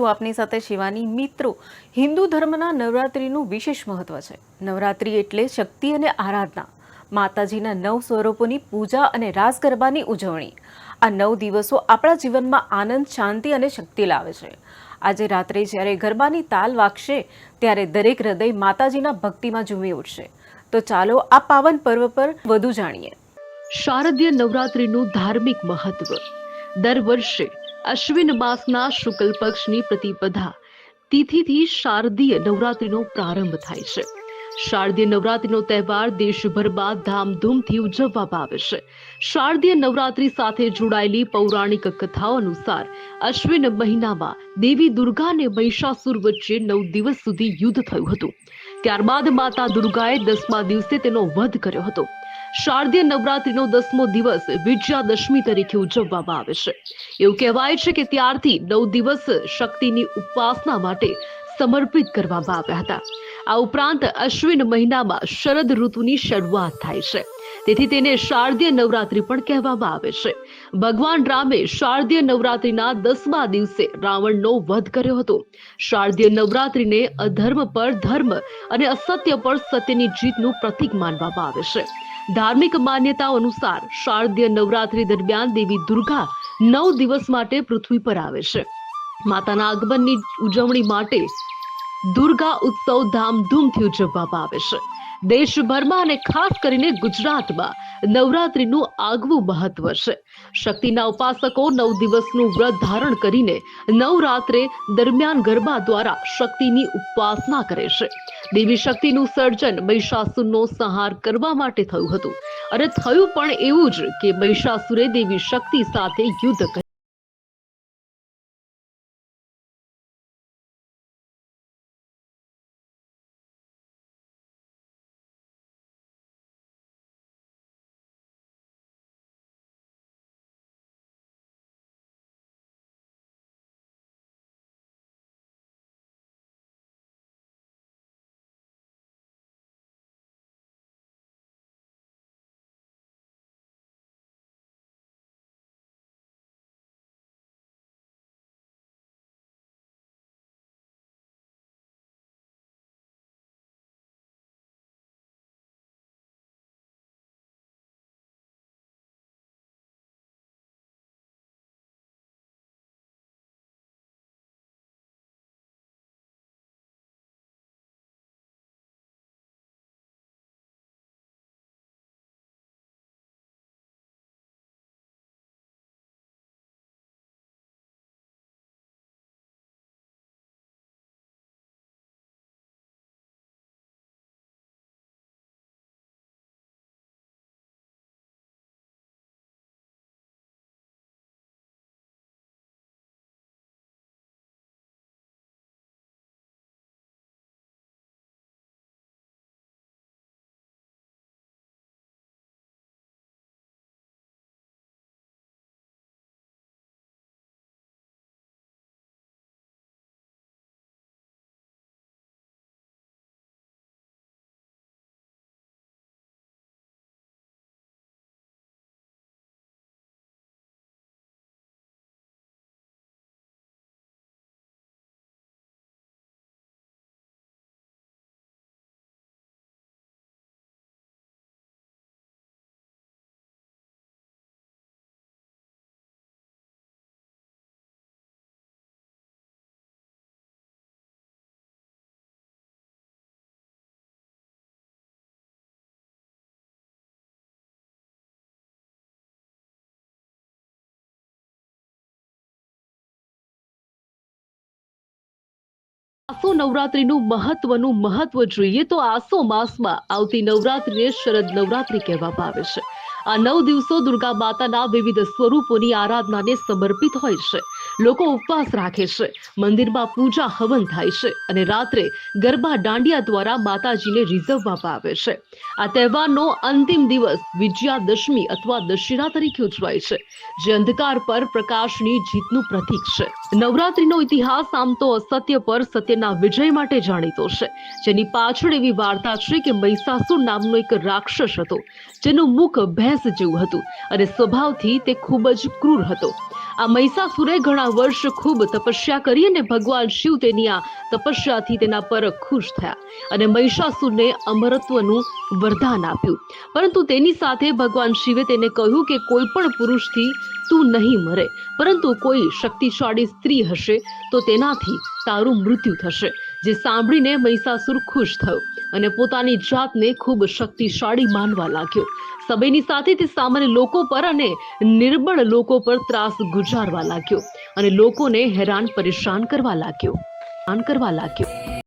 છું આપની સાથે શિવાની મિત્રો. હિન્દુ ધર્મના નવરાત્રિનું વિશેષ મહત્વ છે. નવરાત્રિ એટલે શક્તિ અને આરાધના. માતાજીના નવ સ્વરૂપોની પૂજા અને રાસ ગરબાની ઉજવણી. આ નવ દિવસો આપણા જીવનમાં આનંદ, શાંતિ અને શક્તિ લાવે છે. આજે રાત્રે જ્યારે ગરબાની તાલ વાગશે, ત્યારે દરેક હૃદય માતાજીના ભક્તિમાં ઝૂમી ઉઠશે. તો ચાલો આ પાવન પર્વ પર વધુ જાણીએ. શારદીય નવરાત્રિનું ધાર્મિક મહત્વ. દર વર્ષે અશ્વિન માસના શુક્લ પક્ષની પ્રતિપદા તિથિથી શારદીય નવરાત્રિનો પ્રારંભ થાય છે. શારદીય નવરાત્રિનો તહેવાર દેશભરમાં ધામધૂમથી ઉજવવામાં આવે છે. શારદીય નવરાત્રિ સાથે જોડાયેલી પૌરાણિક કથાઓ અનુસાર અશ્વિન મહિનામાં દેવી દુર્ગા અને મહિષાસુર વચ્ચે નવ દિવસ સુધી યુદ્ધ થયું હતું. ત્યારબાદ માતા દુર્ગાએ દસમા દિવસે તેનો વધ કર્યો હતો. શારદીય નવરાત્રીનો દસમો દિવસ વિજયાદશમી તરીકે ઉજવવામાં આવે છે. એવું કહેવાય છે કે ત્યારથી નવ દિવસ શક્તિની ઉપાસના માટે સમર્પિત કરવામાં આવ્યા હતા. આ ઉપરાંત અશ્વિન મહિનામાં શરદ ઋતુની શરૂઆત થાય છે. તેથી તેને શારદીય નવરાત્રી પણ કહેવામાં આવે છે. ભગવાન રામે શારદીય નવરાત્રીના દસમા દિવસે રાવણનો વધ કર્યો હતો. શારદીય નવરાત્રીને અધર્મ પર ધર્મ અને અસત્ય પર સત્યની જીતનું પ્રતીક માનવામાં આવે છે. ધાર્મિક માન્યતાઓ અનુસાર શારદીય નવરાત્રી દરમિયાન દેવી દુર્ગા નવ દિવસ માટે પૃથ્વી પર આવે છે. માતાના આગમનની ઉજવણી માટે દુર્ગા ઉત્સવ ધામધૂમથી ઉજવવામાં આવે છે. દેશભરમાં અને ખાસ કરીને ગુજરાતમાં નવરાત્રીનું આગવું મહત્વ છે. શક્તિના ઉપાસકો નવ દિવસનું વ્રત ધારણ કરીને નવરાત્રે દરમિયાન ગરબા દ્વારા શક્તિની ઉપાસના કરે છે. દેવી શક્તિનું સર્જન મહિષાસુરનો સંહાર કરવા માટે થયું હતું. અને થયું પણ એવું જ કે મહિષાસુરે દેવી શક્તિ સાથે યુદ્ધ કર્યું. આસો નવરાત્રીનું મહત્વનું મહત્વ જોઈએ તો આસો માસમાં આવતી નવરાત્રીને શરદ નવરાત્રી કહેવામાં આવે છે. આ નવ દિવસો દુર્ગા માતાના વિવિધ સ્વરૂપોની આરાધનાને સમર્પિત હોય છે. લોકો ઉપવાસ રાખે છે. મંદિરમાં પૂજા હવન થાય છે અને રાત્રે ગરબા દાંડિયા દ્વારા માતાજીને રીઝવવામાં આવે છે. આ તહેવારનો અંતિમ દિવસ વિજયાદશમી અથવા દશેરા તરીકે ઉજવાય છે, જે અંધકાર પર પ્રકાશની જીતનું પ્રતીક છે. નવરાત્રીનો ઇતિહાસ આમ તો અસત્ય પર સત્યના વિજય માટે જાણીતો છે. જેની પાછળ એવી વાર્તા છે કે મહિષાસુર નામનો એક રાક્ષસ હતો, જેનું મુખ ભેંસ જેવું હતું અને સ્વભાવથી તે ખૂબ જ ક્રૂર હતો. આ મહિષાસુરે ઘણા વર્ષ ખૂબ તપસ્યા કરી અને ભગવાન શિવ તેની આ તપસ્યાથી તેના પર ખુશ થયા અને મહિષાસુરને અમરત્વનું વરદાન આપ્યું. પરંતુ તેની સાથે ભગવાન શિવે તેને કહ્યું કે કોઈ પણ પુરુષથી તું નહીં મરે, પરંતુ કોઈ શક્તિશાળી સ્ત્રી હશે તો તેનાથી તારું મૃત્યુ થશે. જે સાંભળીને મહિષાસુર ખુશ થયો અને પોતાની જાતને ખૂબ શક્તિશાળી માનવા લાગ્યો. સમયની સાથે તે સામાન્ય લોકો પર અને નિર્બળ લોકો પર ત્રાસ ગુજારવા લાગ્યો અને લોકોને હેરાન પરેશાન કરવા લાગ્યો. કરવા લાગ્યો.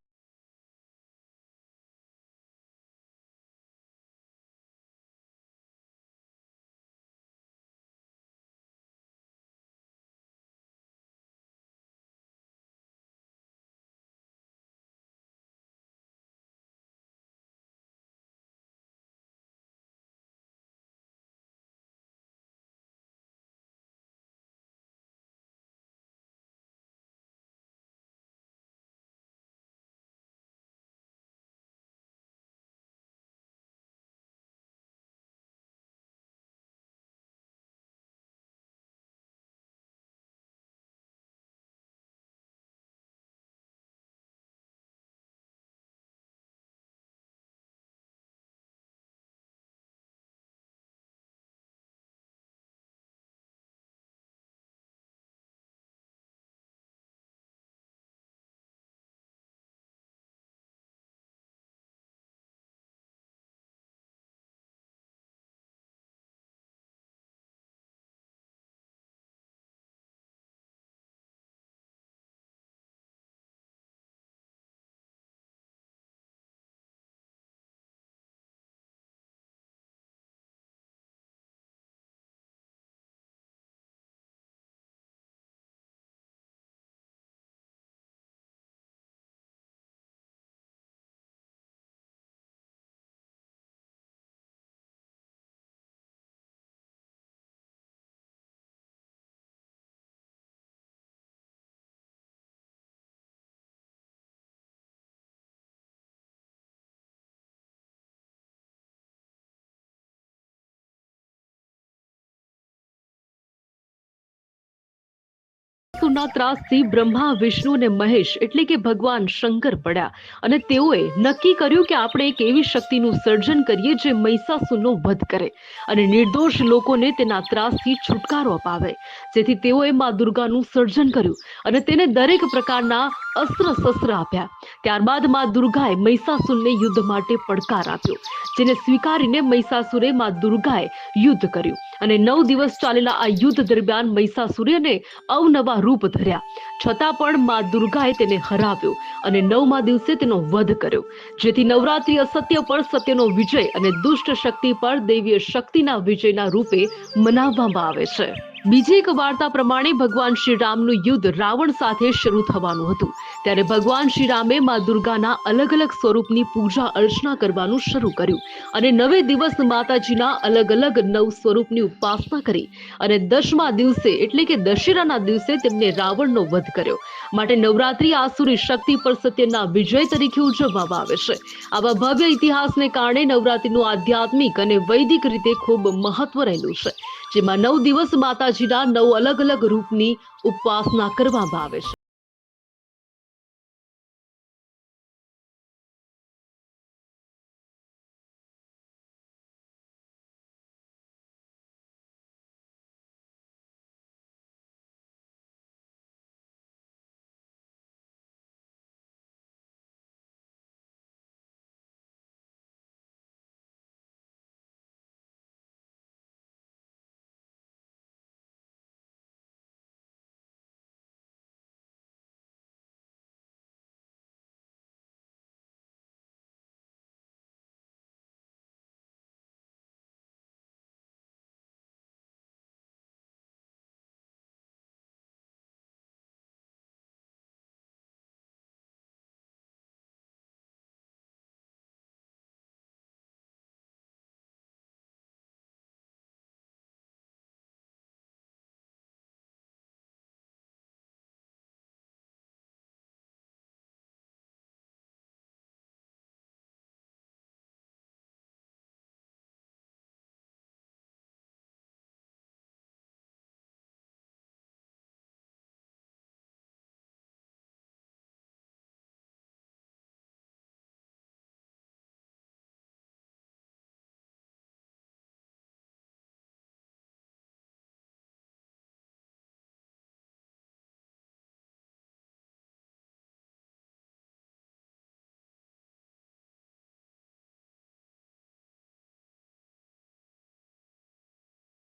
સુરના ત્રાસથી બ્રહ્મા, વિષ્ણુ અને મહેશ એટલે કે ભગવાન શંકર પડ્યા અને તેઓએ નક્કી કર્યું કે આપણે એક એવી શક્તિનું સર્જન કરીએ જે મહિષાસુરનો વધ કરે અને નિર્દોષ લોકોને તેના ત્રાસથી છુટકારો અપાવે. જેથી તેઓએ મા દુર્ગાનું સર્જન કર્યું અને તેને દરેક પ્રકારના અસ્ત્ર શસ્ત્ર આપ્યા. ત્યારબાદ મા દુર્ગાએ મહિષાસુરને યુદ્ધ માટે પડકાર આપ્યો, જેને સ્વીકારીને મહિષાસુરે મા દુર્ગાએ યુદ્ધ કર્યું. અને નવ દિવસ ચાલેલા આ યુદ્ધ દરમિયાન મહિષાસુરે અવનવા રૂપ ધર્યા. છતાં પણ મા દુર્ગાએ તેને હરાવ્યો અને નવમા દિવસે તેનો વધ કર્યો. જેથી નવરાત્રી અસત્ય પર સત્યનો વિજય અને દુષ્ટ શક્તિ પર દૈવીય શક્તિના વિજયના રૂપે મનાવવામાં આવે છે. બીજી એક વાર્તા પ્રમાણે ભગવાન શ્રી રામનું યુદ્ધ રાવણ સાથે શરૂ થવાનું હતું. ત્યારે ભગવાન શ્રી રામે મા દુર્ગાના અલગ અલગ સ્વરૂપની પૂજા અર્ચના કરવાનું શરૂ કર્યું અને નવે દિવસ માતાજીના અલગ અલગ નવ સ્વરૂપની ઉપાસના કરી. અને દસમા દિવસે એટલે કે દશેરાના દિવસે તેમને રાવણનો વધ કર્યો. માટે નવરાત્રી આસુરી શક્તિ પર સત્યના વિજય તરીકે ઉજવવામાં આવે છે. આવા ભવ્ય ઇતિહાસને કારણે નવરાત્રીનું આધ્યાત્મિક અને વૈદિક રીતે ખૂબ મહત્વ રહેલું છે, જેમાં નવ દિવસ માતાજીના નવ અલગ અલગ રૂપની ઉપાસના કરવામાં આવે છે.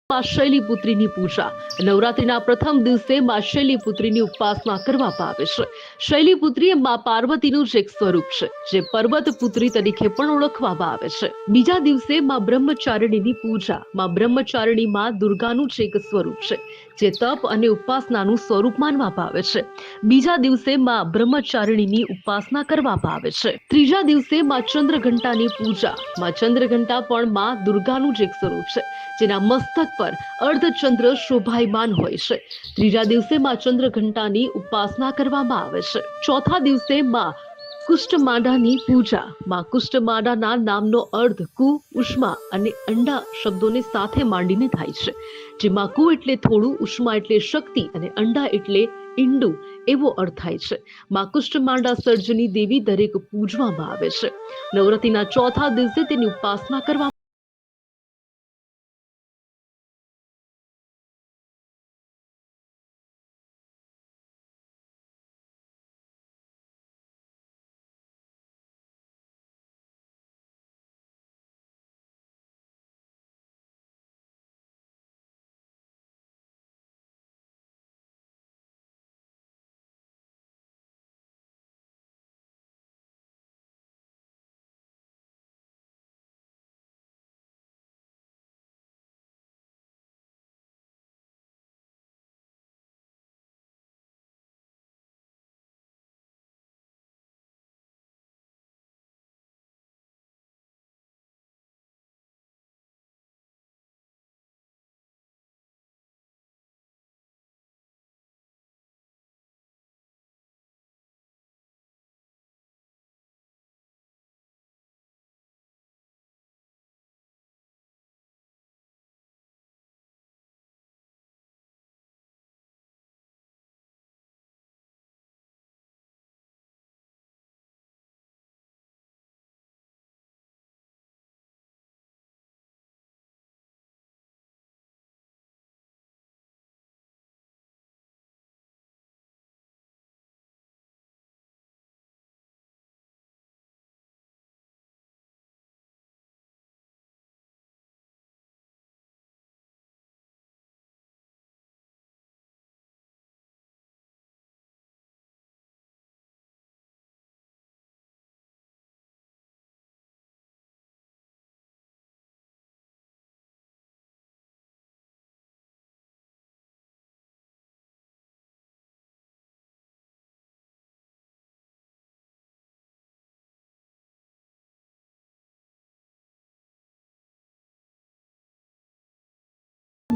માં શૈલીપુત્રીની પૂજા. નવરાત્રીના પ્રથમ દિવસે માં શૈલીપુત્રીની ઉપાસના કરવામાં આવે છે. શૈલીપુત્રી એ મા પાર્વતીનું જ એક સ્વરૂપ છે, જે પર્વત પુત્રી તરીકે પણ ઓળખવામાં આવે છે. બીજા દિવસે માં બ્રહ્મચારિણીની પૂજા. માં બ્રહ્મચારિણી માં દુર્ગાનું જ એક સ્વરૂપ છે, જે તપ અને ઉપાસનાનું સ્વરૂપ માનવામાં આવે છે. બીજા દિવસે માં બ્રહ્મચારિણીની ઉપાસના કરવામાં આવે છે. ત્રીજા દિવસે માં ચંદ્રઘંટાની પૂજા. માં ચંદ્રઘંટા પણ માં દુર્ગાનું જ એક સ્વરૂપ છે, જેના મસ્તક પર અર્ધચંદ્ર શોભાયમાન હોય છે. ત્રીજા દિવસે માં ચંદ્રઘંટાની ઉપાસના કરવામાં આવે છે. ચોથા દિવસે માં કુષ્ઠમાંડાની પૂજા. માં કુષ્ઠમાંડાના નામનો અર્થ કુ, ઉષ્મા અને અંડા શબ્દોને સાથે માંડીને થાય છે. જેમાં કુ એટલે થોડું, ઉષ્મા એટલે શક્તિ અને અંડા એટલે ઈંડું એવો અર્થ થાય છે. માં કુષ્ઠમાંડા સર્જની દેવી દરેક પૂજવામાં આવે છે. નવરાત્રીના ચોથા દિવસે તેની ઉપાસના કરવામાં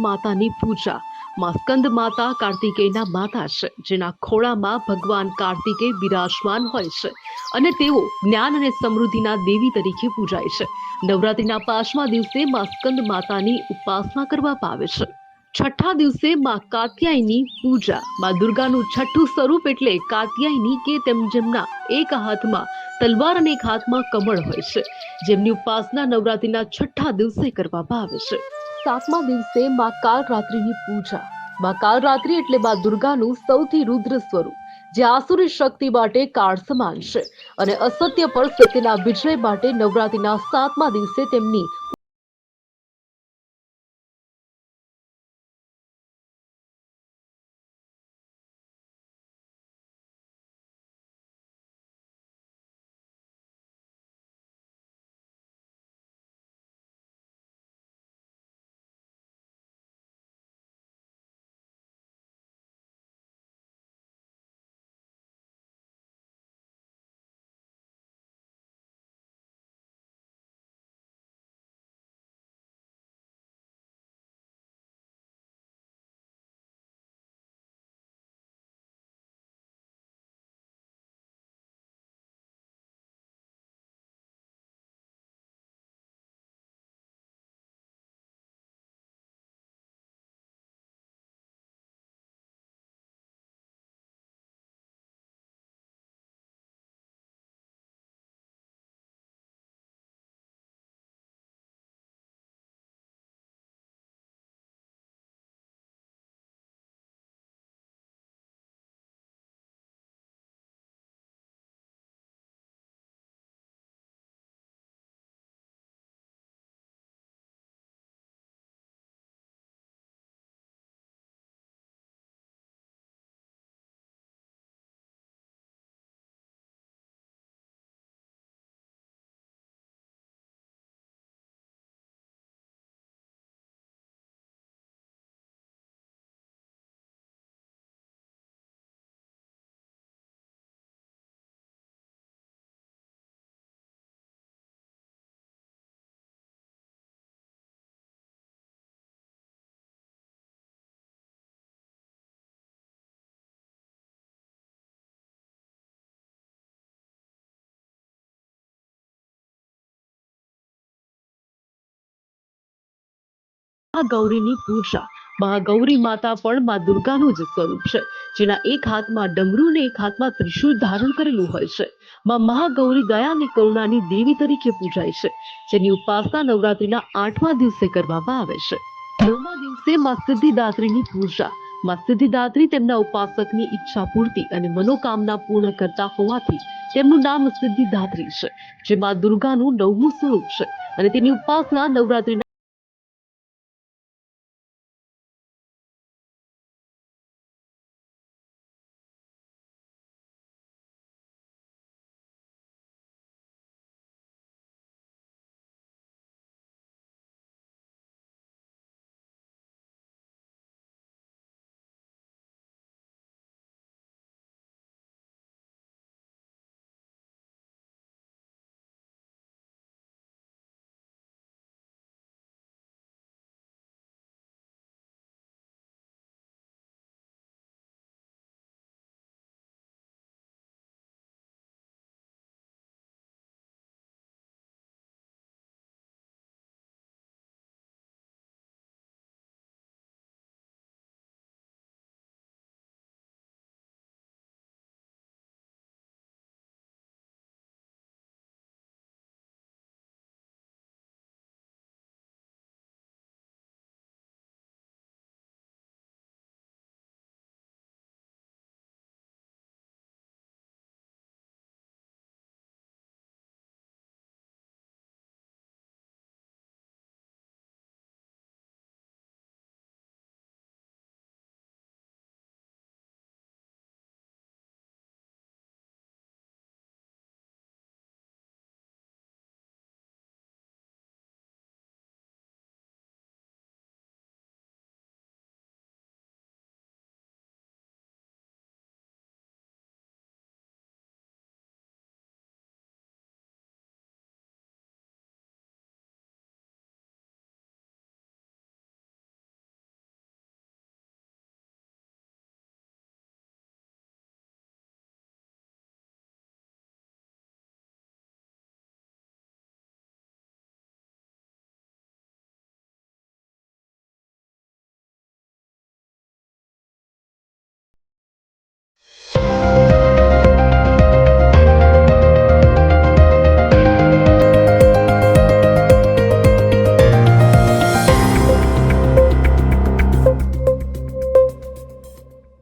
માતાની પૂજા. માં સ્કંદ માતા કાર્તિકેયના માતા છે, જેના ખોળામાં ભગવાન કાર્તિકેય બિરાજમાન હોય છે અને તેઓ જ્ઞાન અને સમૃદ્ધિના દેવી તરીકે પૂજાય છે. નવરાત્રિના પાંચમા દિવસે માં સ્કંદ માતાની ઉપાસના કરવામાં આવે છે. છઠ્ઠા દિવસે માં કાત્યાયની પૂજા. માં દુર્ગાનું છઠ્ઠું સ્વરૂપ એટલે કાત્યાયની કે તેમ જેમના એક હાથમાં તલવાર અને એક હાથમાં કમળ હોય છે, જેમની ઉપાસના નવરાત્રીના છઠ્ઠા દિવસે કરવામાં આવે છે. સાતમા દિવસે મા કાલરાત્રિની પૂજા. માં કાલરાત્રિ એટલે મા દુર્ગાનું સૌથી રુદ્ર સ્વરૂપ, જે આસુરી શક્તિ માટે કાળ સમાન છે. અને અસત્ય પર સત્યના વિજય માટે નવરાત્રિના સાતમા દિવસે તેમની મહાગૌરીની પૂજા. મહાગૌરી માતા પણ મા દુર્ગાનું જ સ્વરૂપ છે. જેના એક હાથમાં ડમરૂ ને એક હાથમાં ત્રિશૂળ ધારણ કરેલું હોય છે. મા મહાગૌરી દયા અને કરુણાની દેવી તરીકે પૂજાય છે. જેની ઉપાસના નવરાત્રીના આઠમા દિવસે કરવામાં આવે છે. નવમા દિવસે મા સિદ્ધિદાત્રીની પૂજા. મા સિદ્ધિદાત્રી તેમના ઉપાસકની ઈચ્છા પૂર્તિ અને મનોકામના પૂર્ણ કરતા હોવાથી તેમનું નામ સિદ્ધિદાત્રી છે, જે મા દુર્ગાનું નવમું સ્વરૂપ છે અને તેની ઉપાસના નવરાત્રીના